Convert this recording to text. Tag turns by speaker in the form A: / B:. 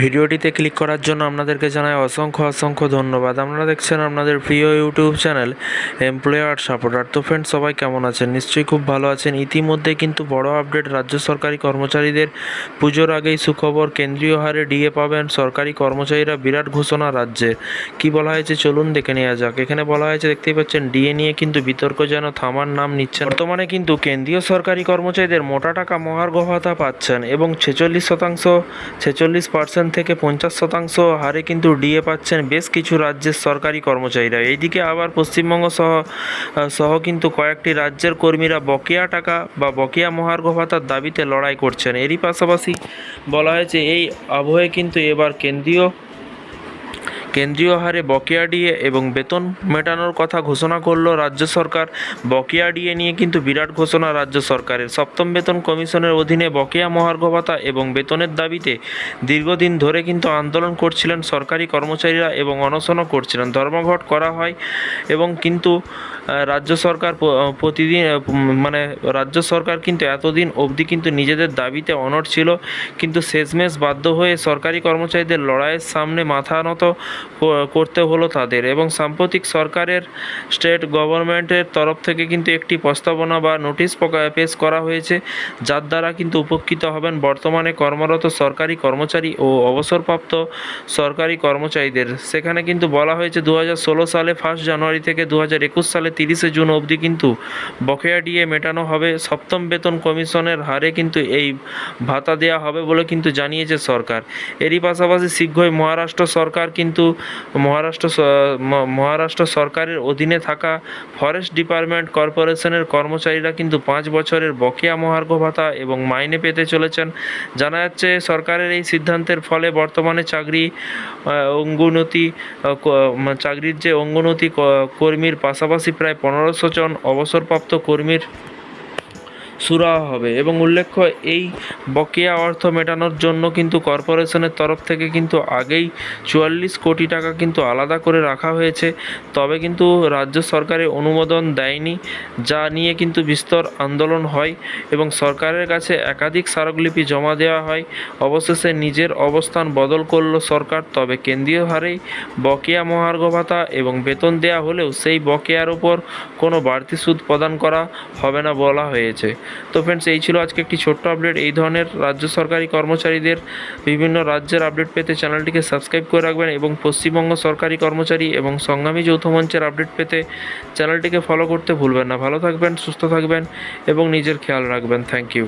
A: ভিডিওটিতে ক্লিক করার জন্য আপনাদেরকে জানাই অসংখ্য অসংখ্য ধন্যবাদ। আপনারা দেখছেন আপনাদের প্রিয় ইউটিউব চ্যানেল এমপ্লয়ার সাপোর্টার তো ফ্রেন্ড সবাই কেমন আছেন? নিশ্চয়ই খুব ভালো আছেন। ইতিমধ্যে কিন্তু বড় আপডেট রাজ্য সরকারি কর্মচারীদের পুজোর আগেই সুখবর কেন্দ্রীয় হারে ডিএ পাবেন সরকারি কর্মচারীরা বিরাট ঘোষণা রাজ্যে। কি বলা হয়েছে চলুন দেখে নেওয়া যাক। এখানে বলা হয়েছে, দেখতেই পাচ্ছেন, ডিএ নিয়ে কিন্তু বিতর্ক যেন থামার নাম নিচ্ছে বর্তমানে কিন্তু কেন্দ্রীয় সরকারি কর্মচারীদের মোটা টাকা মহার্ঘ ভাতা পাচ্ছেন এবং ছেচল্লিশ শতাংশ, ছেচল্লিশ পার্সেন্ট থেকে পঞ্চাশ শতাংশ হারে কিন্তু ডিএ পাচ্ছেন বেশ কিছু রাজ্যের সরকারি কর্মচারীরা। এইদিকে আবার পশ্চিমবঙ্গ সহ সহ কিন্তু কয়েকটি রাজ্যের কর্মীরা বকেয়া টাকা বা বকেয়া মহার্ঘ ভাতার দাবিতে লড়াই করছেন। এরই পাশাপাশি বলা হয়েছে, এই আবহে কিন্তু এবার কেন্দ্রীয় কেন্দ্রীয় হারে বকেয়া ডিএ এবং বেতন মেটানোর কথা ঘোষণা করল রাজ্য সরকার। বকেয়া ডিএ নিয়ে কিন্তু বিরাট ঘোষণা রাজ্য সরকারের। সপ্তম বেতন কমিশনের অধীনে বকেয়া মহার্ঘ ভাতা এবং বেতনের দাবিতে দীর্ঘদিন ধরে কিন্তু আন্দোলন করছিলেন সরকারি কর্মচারীরা এবং অনশনও করছিলেন। ধর্মঘট করা হয় এবং কিন্তু রাজ্য সরকার প্রতিদিন মানে রাজ্য সরকার কিন্তু এতদিন অবধি কিন্তু নিজেদের দাবিতে অনট ছিল, কিন্তু শেষমেশ বাধ্য হয়ে সরকারি কর্মচারীদের লড়াইয়ের সামনে মাথা নত করতে হলো তাদের এবং সাম্প্রতিক সরকারের স্টেট গভর্নমেন্টের তরফ থেকে কিন্তু একটি প্রস্তাবনা বা নোটিশ পেশ করা হয়েছে, যার দ্বারা কিন্তু উপকৃত হবেন বর্তমানে কর্মরত সরকারি কর্মচারী ও অবসরপ্রাপ্ত সরকারি কর্মচারীদের। সেখানে কিন্তু বলা হয়েছে দু হাজার ষোলো সালে ফার্স্ট জানুয়ারি থেকে দু হাজার একুশ সালে তিরিশে জুন অবধি কিন্তু বকেয়া ডিএ মেটানো হবে। সপ্তম বেতন কমিশনের হারে কিন্তু এই ভাতা দেওয়া হবে বলে কিন্তু জানিয়েছে সরকার। এরই পাশাপাশি শীঘ্রই মহারাষ্ট্র সরকার কিন্তু মহারাষ্ট্র মহারাষ্ট্র সরকারের অধীনে থাকা ফরেস্ট ডিপার্টমেন্ট কর্পোরেশনের কর্মচারীরা কিন্তু পাঁচ বছরের বকেয়া মহার্ঘ ভাতা এবং মাইনে পেতে চলেছেন। জানা যাচ্ছে, সরকারের এই সিদ্ধান্তের ফলে বর্তমানে চাকরি মা- চাকরির যে অঙ্গোন্নতি ক- কর্মীর পাশাপাশি প্রায় পনেরোশো জন অবসরপ্রাপ্ত কর্মীর সুরাহা হবে এবং উল্লেখ্য, এই বকেয়া অর্থ মেটানোর জন্য কিন্তু কর্পোরেশনের তরফ থেকে কিন্তু আগেই চুয়াল্লিশ কোটি টাকা কিন্তু আলাদা করে রাখা হয়েছে। তবে কিন্তু রাজ্য সরকারের অনুমোদন দেয়নি, যা নিয়ে কিন্তু বিস্তর আন্দোলন হয় এবং সরকারের কাছে একাধিক স্মারকলিপি জমা দেওয়া হয়। অবশেষে নিজের অবস্থান বদল করল সরকার, তবে কেন্দ্রীয় হারেই বকেয়া মহার্ঘ ভাতা এবং বেতন দেওয়া হলেও সেই বকেয়ার উপর কোনো বাড়তি সুদ প্রদান করা হবে না বলা হয়েছে। তো ফ্রেন্ডস এই ছিল আজকে একটি ছোট্ট আপডেট এই ধরনের রাজ্য সরকারি কর্মচারীদের বিভিন্ন রাজ্যের আপডেট পেতে চ্যানেলটিকে সাবস্ক্রাইব করে রাখবেন এবং পশ্চিমবঙ্গ সরকারি কর্মচারী এবং সংগ্রামী যৌথ মঞ্চের আপডেট পেতে চ্যানেলটিকে ফলো করতে ভুলবেন না। ভালো থাকবেন, সুস্থ থাকবেন এবং নিজের খেয়াল রাখবেন। Thank you